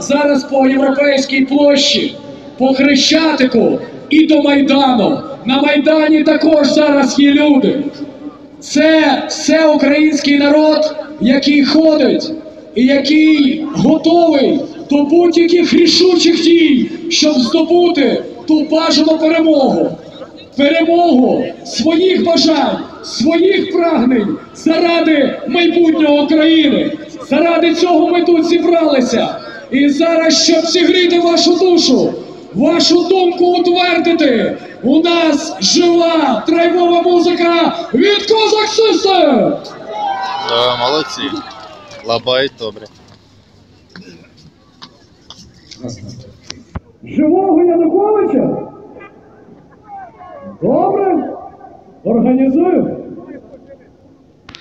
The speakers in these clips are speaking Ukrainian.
зараз по європейській площі, по Хрещатику і до Майдану. На Майдані також зараз є люди. Це все український народ, який ходить і який готовий до будь-яких рішучих дій, щоб здобути ту бажану перемогу. Перемогу своїх бажань, своїх прагнень заради майбутнього України. Заради цього ми тут зібралися. І зараз, щоб зігріти вашу душу, вашу думку утвердити, у нас жива драйвова музика від Козак System! Да, молодці. Лабають добре. Живого Януковича? Добре? Організуємо.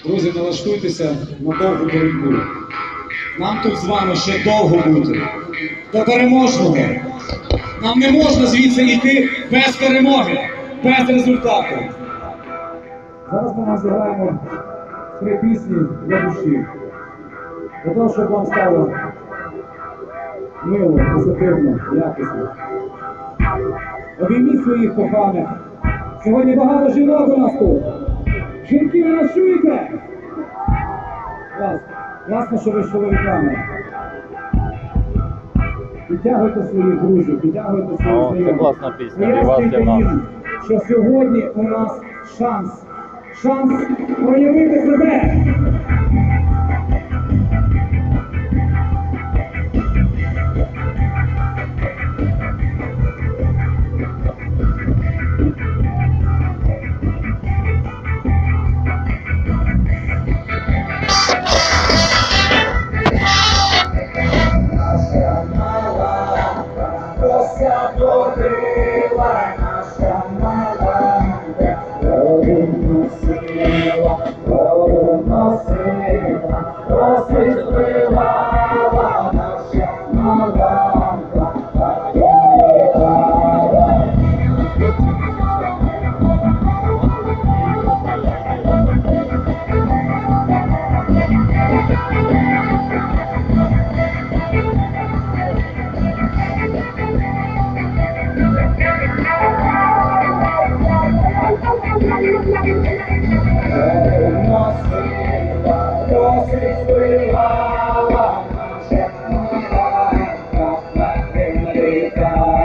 Друзі, налаштуйтеся на довгу боротьбу. Нам тут з вами ще довго бути. До переможного. Нам не можна звідси йти без перемоги, без результату. Зараз ми вам зіграємо три пісні для душі. Для того, щоб вам стало мило, позитивно, якісно. Обійміть своїх коханих. Сьогодні багато жінок у нас тут. Жінки, ви нас чуєте? Клас. Класно, що ви з чоловіками. Підтягуйте своїх друзів, підтягуйте своїх О, це знайомих. класна пісня, і вас, і нас. їм, що сьогодні у нас шанс. Шанс проявити себе. Thank you.